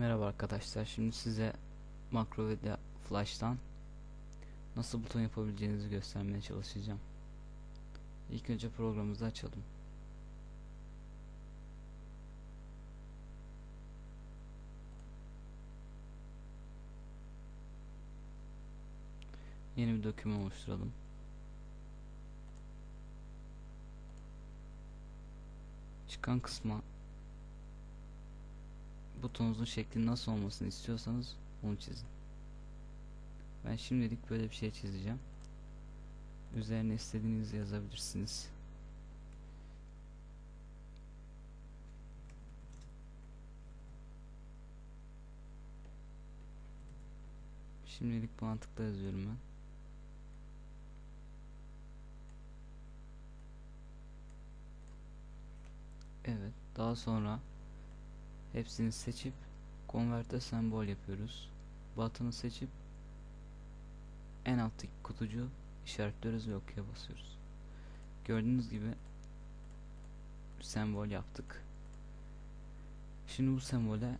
Merhaba arkadaşlar. Şimdi size Macromedia Flash'tan nasıl buton yapabileceğinizi göstermeye çalışacağım. İlk önce programımızı açalım. Yeni bir doküman oluşturalım. Çıkan kısma butonunuzun şekli nasıl olmasını istiyorsanız onu çizin. Ben şimdilik böyle bir şey çizeceğim. Üzerine istediğinizi yazabilirsiniz. Şimdilik mantıklı yazıyorum ben. Evet, daha sonra Hepsini seçip Convert'e sembol yapıyoruz. Button'ı seçip en alttaki kutucu işaretliyoruz ve OK'ya basıyoruz. Gördüğünüz gibi sembol yaptık. Şimdi bu sembole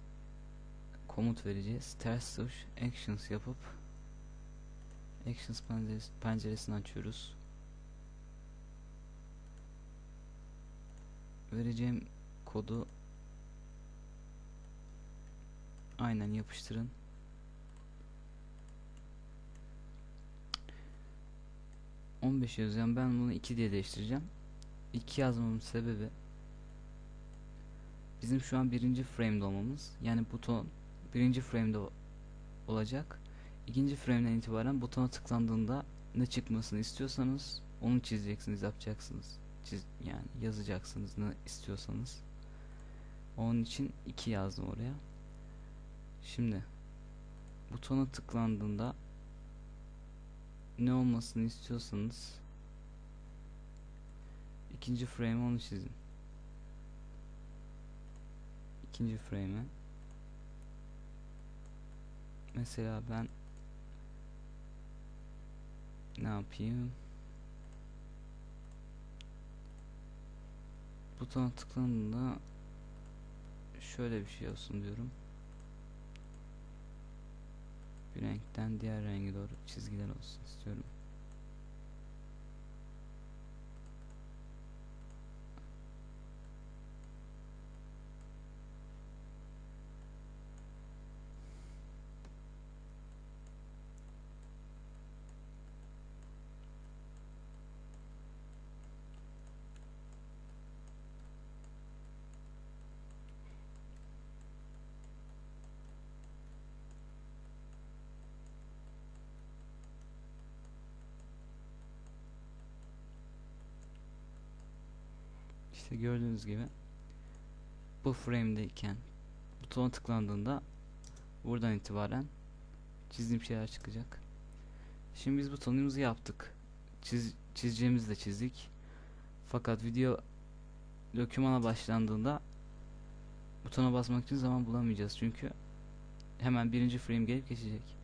komut vereceğiz. Ters tuş actions yapıp actions penceresi, penceresini açıyoruz. Vereceğim kodu Aynen yapıştırın. On beş yazıyorum. Ben bunu 2 diye değiştireceğim. 2 yazmamın sebebi bizim şu an birinci frame'de olmamız. Yani buton birinci frame'de olacak. İkinci frame'den itibaren butona tıklandığında ne çıkmasını istiyorsanız onu çizeceksiniz, yapacaksınız. Çiz, yani yazacaksınız ne istiyorsanız. Onun için 2 yazdım oraya. Şimdi butona tıklandığında ne olmasını istiyorsanız ikinci frame onu çizin. İkinci frame'e mesela ben ne yapayım? Butona tıklandığında şöyle bir şey olsun diyorum renkten diğer renge doğru çizgiler olsun istiyorum. İşte gördüğünüz gibi bu frame'deyken butona tıklandığında buradan itibaren çizdiğim şeyler çıkacak. Şimdi biz butonumuzu yaptık. Çiz, çizeceğimizi de çizdik. Fakat video dokümana başlandığında butona basmak için zaman bulamayacağız çünkü hemen birinci frame gelip geçecek.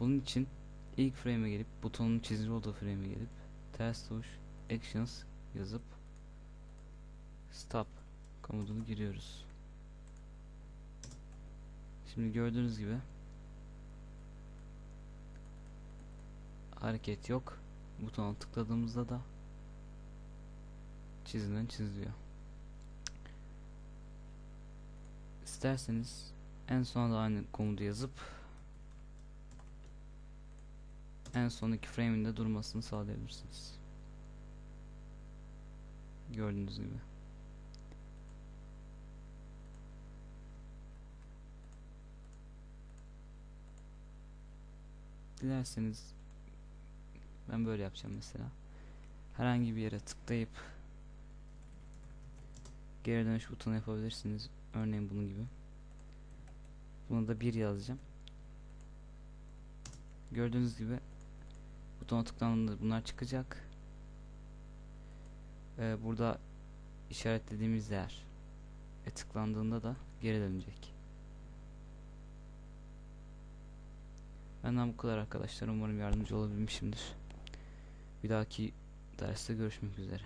Bunun için ilk frame'e gelip butonun çizili olduğu frame'e gelip ters tuş actions yazıp stop komutunu giriyoruz. Şimdi gördüğünüz gibi hareket yok. Butona tıkladığımızda da çizilen çiziliyor. İsterseniz en sona da aynı komutu yazıp en son iki frame'inde durmasını sağlayabilirsiniz. Gördüğünüz gibi. Dilerseniz ben böyle yapacağım mesela. Herhangi bir yere tıklayıp geri dönüş butonu yapabilirsiniz. Örneğin bunun gibi. Buna da bir yazacağım. Gördüğünüz gibi butona tıklandığında bunlar çıkacak. Ee, burada işaretlediğimiz yer e, tıklandığında da geri dönecek. Benden bu kadar arkadaşlar. Umarım yardımcı olabilmişimdir. Bir dahaki derste görüşmek üzere.